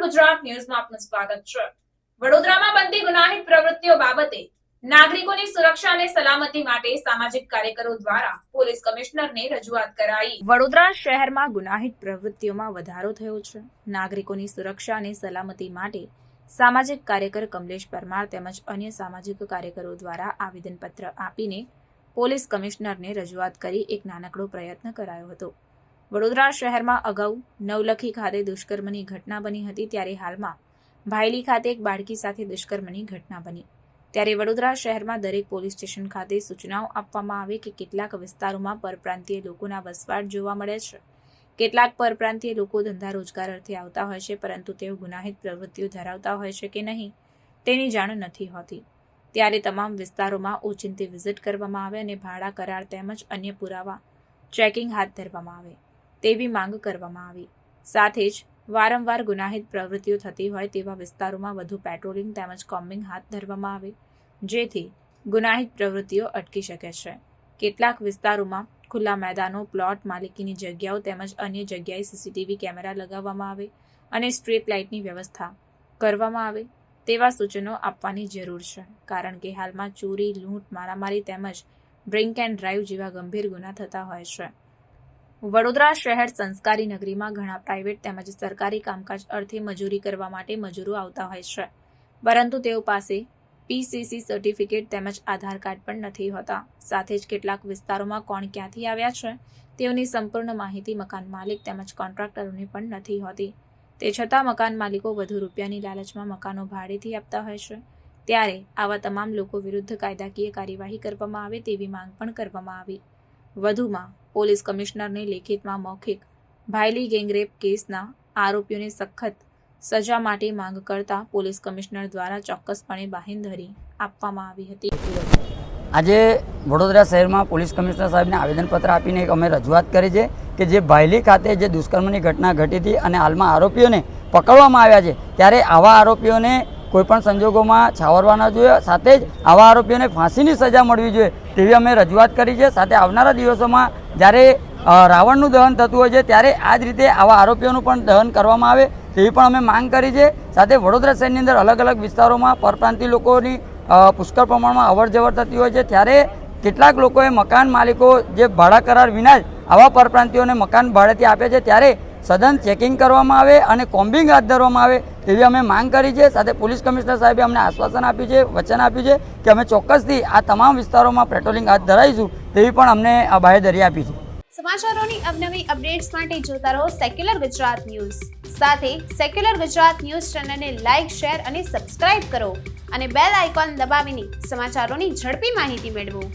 ગુજરાત ન્યૂઝમાં આપનું સ્વાગત છે. વડોદરામાં બનતી ગુનાહિત પ્રવૃત્તિઓ બાબતે નાગરિકોની સુરક્ષા અને સલામતી માટે સામાજિક કાર્યકરો દ્વારા પોલીસ કમિશનરને રજૂઆત કરાઈ. વડોદરા શહેરમાં ગુનાહિત પ્રવૃત્તિઓમાં વધારો થયો છે. નાગરિકોની સુરક્ષા અને સલામતી માટે સામાજિક કાર્યકર કમલેશ પરમાર તેમજ અન્ય સામાજિક કાર્યકરો દ્વારા આવેદનપત્ર આપીને પોલીસ કમિશનરને રજૂઆત કરી એક નાનકડો પ્રયત્ન કરાયો હતો. વડોદરા શહેરમાં અગાઉ નવલખી ખાતે દુષ્કર્મની ઘટના બની હતી ત્યારે હાલમાં ભાયલી ખાતે એક બાળકી સાથે દુષ્કર્મની ઘટના બની. ત્યારે વડોદરા શહેરમાં દરેક પોલીસ સ્ટેશન ખાતે સૂચનાઓ આપવામાં આવે કે કેટલાક વિસ્તારોમાં પરપ્રાંતીય લોકોના વસવાટ જોવા મળે છે. કેટલાક પરપ્રાંતીય લોકો ધંધા રોજગાર અર્થે આવતા હોય છે, પરંતુ તેઓ ગુનાહિત પ્રવૃત્તિઓ ધરાવતા હોય છે કે નહીં, તેની જાણ નથી હોતી. ત્યારે તમામ વિસ્તારોમાં ઓચિંતી વિઝિટ કરવામાં આવે અને ભાડા કરાર તેમજ અન્ય પુરાવા ચેકિંગ હાથ ધરવામાં આવે. તેવી માંગ કરવામાં આવી. સાથે જ વારંવાર ગુનાહિત પ્રવૃત્તિઓ થતી હોય તેવા વિસ્તારોમાં વધુ પેટ્રોલિંગ તેમજ કોમ્બિંગ હાથ ધરવામાં આવે, જેથી ગુનાહિત પ્રવૃત્તિઓ અટકી શકે છે. કેટલાક વિસ્તારોમાં ખુલ્લા મેદાનો, પ્લોટ, માલિકીની જગ્યાઓ તેમજ અન્ય જગ્યાએ સીસીટીવી કેમેરા લગાવવામાં આવે અને સ્ટ્રીટ લાઇટની વ્યવસ્થા કરવામાં આવે તેવા સૂચનો આપવાની જરૂર છે. કારણ કે હાલમાં ચોરી, લૂંટ, મારામારી તેમજ ડ્રિંક એન્ડ ડ્રાઈવ જેવા ગંભીર ગુના થતા હોય છે. વડોદરા શહેર સંસ્કારી નગરીમાં ઘણા પ્રાઇવેટ તેમજ સરકારી કામકાજ અર્થે મજૂરી કરવા માટે મજૂરો આવતા હોય છે. પરંતુ તેઓ પાસે પીસીસી સર્ટિફિકેટ તેમજ આધાર કાર્ડ પણ નથી હોતા. સાથે જ કેટલાક વિસ્તારોમાં કોણ ક્યાંથી આવ્યા છે, તેઓની સંપૂર્ણ માહિતી મકાન માલિક તેમજ કોન્ટ્રાક્ટરોને પણ નથી હોતી. તે છતાં મકાન માલિકો વધુ રૂપિયાની લાલચમાં મકાનો ભાડેથી આપતા હોય છે. ત્યારે આવા તમામ લોકો વિરુદ્ધ કાયદાકીય કાર્યવાહી કરવામાં આવે તેવી માંગ પણ કરવામાં આવી. વધુમાં પોલીસ કમિશનરને લેખિતમાં મૌખિક ભાયલી ગેંગરેપ કેસના આરોપીઓને સખત સજા માટે માંગ કરતા પોલીસ કમિશનર દ્વારા ચોક્કસપણે બાહેંધરી આપવામાં આવી હતી. આજે વડોદરા શહેરમાં પોલીસ કમિશનર સાહેબને આવેદનપત્ર આપીને એક અમે રજૂઆત કરી છે કે જે ભાયલી ખાતે જે દુષ્કર્મની ઘટના ઘટી હતી અને હાલમાં આરોપીઓને પકડવામાં આવ્યા છે, ત્યારે આવા આરોપીઓને કોઈપણ સંજોગોમાં છાવરવા ન જોઈએ, સાથે જ આવા આરોપીઓને ફાંસીની સજા મળવી જોઈએ તેવી અમે રજૂઆત કરી છે. સાથે આવનારા દિવસોમાં જ્યારે રાવણનું દહન થતું હોય છે, ત્યારે આ જ રીતે આવા આરોપીઓનું પણ દહન કરવામાં આવે તેવી પણ અમે માંગ કરી છે. સાથે વડોદરા શહેરની અંદર અલગ અલગ વિસ્તારોમાં પરપ્રાંતિ લોકોની પુષ્કળ પ્રમાણમાં અવર જવર થતી હોય છે. ત્યારે કેટલાક લોકોએ મકાન માલિકો જે ભાડા કરાર વિના જ આવા પરપ્રાંતિઓને મકાન ભાડેથી આપે છે, ત્યારે સદન ચેકિંગ કરવામાં આવે અને કોમ્બિંગ હાથ ધરવામાં આવે તેવી અમે માંગ કરી છે. સાથે પોલીસ કમિશનર સાહેબે અમને આશ્વાસન આપ્યું છે, વચન આપ્યું છે કે અમે ચોક્કસથી આ તમામ વિસ્તારોમાં પેટ્રોલિંગ હાથ ધરાઈશું તેવી પણ અમને બાહેધરી આપી છે. સમાચારોની અવનવી અપડેટ્સ માટે જોતા રહો સેક્યુલર ગુજરાત ન્યૂઝ સાથે સેક્યુલર ગુજરાત ન્યૂઝ ચેનલને લાઇક શેર અને સબસ્ક્રાઇબ કરો અને બેલ આઇકોન દબાવીને સમાચારોની ઝડપી માહિતી મેળવો.